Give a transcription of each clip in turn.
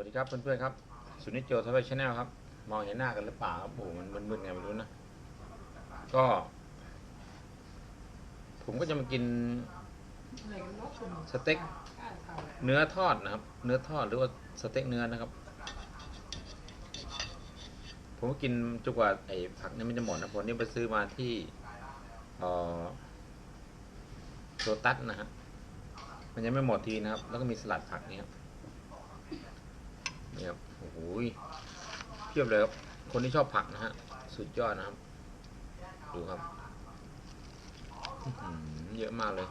วัสดีครับเพื่อนๆครับสุนิจโจทวีชแนลครับ มองเห็นหน้ากันหรือเปล่าครับโอ้โหมันมึนๆไงไม่รู้นะ ก็ ผมก็จะมากินสเต็กเนื้อทอดนะครับ เนื้อทอดหรือว่าสเต็กเนื้อนะครับ ผมก็กินจนกว่าไอ้ผักนี่มันจะหมดนะผมนี่ไปซื้อมาที่โซตัสนะฮะมันยังไม่หมดทีนะครับ แล้วก็มีสลัดผักนี่ครับ ครับโอ้โหเพียบเลยครับคนที่ชอบผักนะฮะสุดยอดนะครับ ดูครับเยอะมากเลย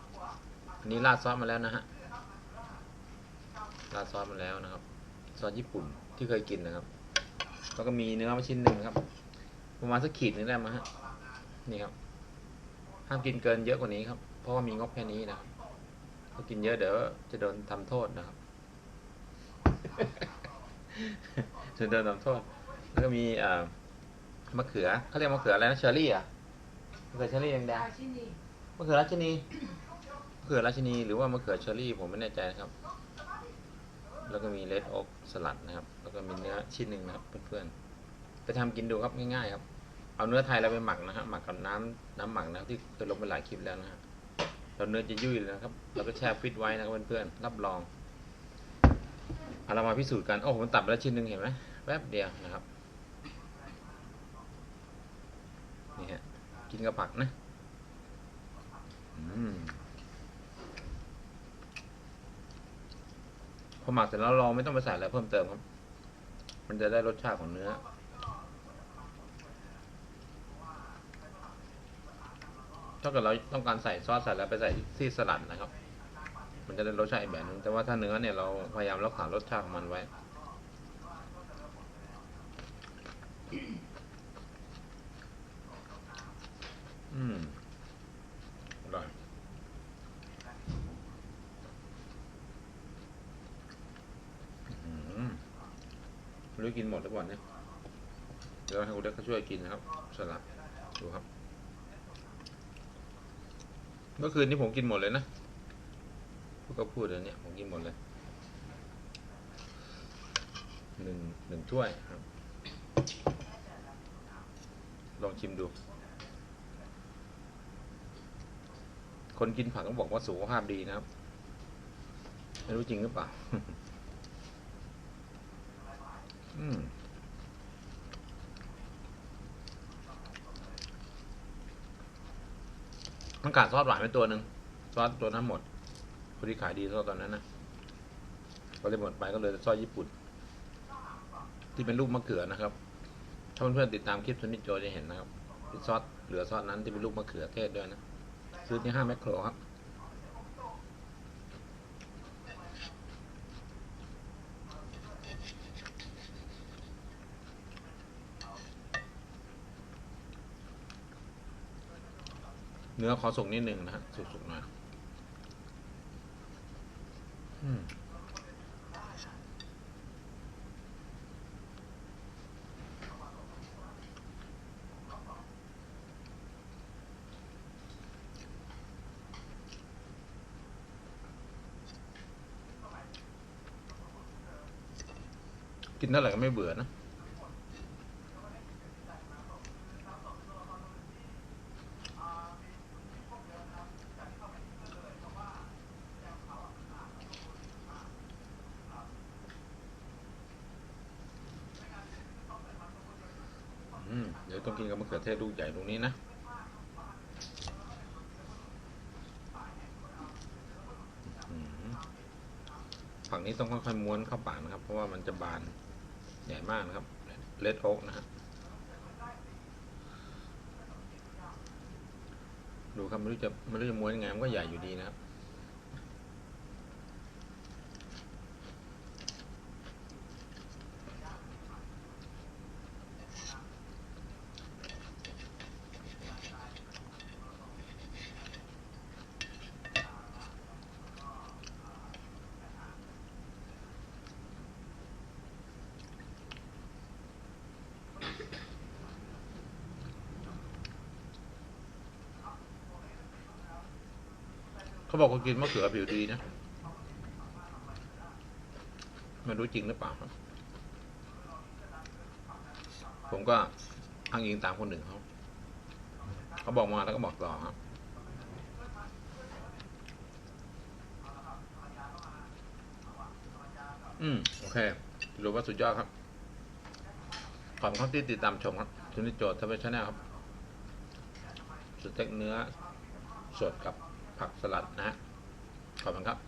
อันนี้ราดซอสมาแล้วนะฮะราดซอสมาแล้วนะครับซอสญี่ปุ่นที่เคยกินนะครับแล้วก็มีเนื้อมาชิ้นหนึ่งครับประมาณสักขีดหนึงได้มั้งฮะนี่ครับห้ามกินเกินเยอะกว่านี้ครับ เพราะว่ามีงบแค่นี้นะครับถ้ากินเยอะเดี๋ยวจะโดนทำโทษนะครับ โดนทำโทษ แล้วก็มีเอ่อมะเขือเขาเรียกมะเขืออะไรนะเชอร์รี่เหรอะมะเขือเชอร์รี่แดงราชินีๆมะเขือราชินีมะเขือราชินีหรือว่ามะเขือเชอร์รี่ผมไม่แน่ใจนะครับ แล้วก็มีเลดโอ๊กสลัดนะครับ แล้วก็มีเนื้อชิ้นหนึ่งนะครับเพื่อนๆไปทำกินดูครับง่ายๆครับเอาเนื้อไทยเราไปหมักนะฮะหมักกับน้ำน้ำหมักนะครับที่เคยลงไปหลายคลิปแล้วนะฮะเราเนื้อจะยุ่ยเลยนะครับแล้วก็แช่ฟิตไว้นะครับเพื่อนๆรับรอง เรามาพิสูจน์กันโอ้ผมตัดไปแล้วชิ้นหนึ่งเห็นไหมแป๊บเดียวนะครับนี่ฮะกินกับผักนะอพอหมักเสร็จแล้วเราไม่ต้องไปใส่อะไรเพิ่มเติมครับ มันจะได้รสชาติของเนื้อถ้าเกิดเราต้องการใส่ซอสใส่แล้วไปใส่ที่สลัดนะครับ มันจะได้รสชาติแบบนึงแต่ว่าถ้าเนื้อเนี่ยเราพยายามรักษารสชาติของมันไว้ อืมอร่อยอื้อหือไม่รู้กินหมดหรือเปล่เนี่ยเดี๋ยวให้คุณเล็กเขาช่วยกินนะครับสลัดดูครับเมื่อคืนนี้ผมกินหมดเลยนะ กก็พูดเลยเนี่ยผมกินหมดเลยหนึ่งหนึ่งถ้วยครับ ลองชิมดู คนกินผักก็บอกว่าสุขภาพดีนะครับ ไม่รู้จริงหรือเปล่า อืมมันขาดซอสหวานไปตัวหนึ่งซอสตัวนั้นหมด พอดีขายดีซอสตอนนั้นนะก็เลยหมดไปก็เลยซอสญี่ปุ่น ที่เป็นรูปมะเขือนะครับ ถ้าเพื่อนๆติดตามคลิปชนิดโจจะเห็นนะครับซอสเหลือซอสนั้นที่เป็นรูปมะเขือเทศด้วยนะซื้อที่ห้าแมคโครครับเนื้อขอสุกนิดนึงนะฮะสุกๆหน่อย กินเท่าไหร่ก็ไม่เบื่อนะ อืมเดี๋ยว ต้องกินกับมะเขือเทศลูกใหญ่ตรงนี้นะฝั่งนี้ต้องค่อยๆม้วนเข้าปากนะครับ เพราะว่ามันจะบานใหญ่มากนะครับเลดโอ๊กนะฮะดูครับไม่รู้จะไม่รู้จะม้วนยังไงมันก็ใหญ่อยู่ดีนะครับ เขาบอกว่ากินมะเขือผิวดีนะมไม่รู้จริงหรือเปล่าครับ ผมก็อ้างอิงตามคนหนึ่งเขาเขาบอกมาแล้วก็บอกต่อครับอืม โอเคถือว่าสุดยอดครับ ขอบคุณที่ติดตามชมครับทุนิจโจทย์ทวีชแนลครับ สเต็กเนื้อสดกับ ผักสลัดนะขอบคุณครับ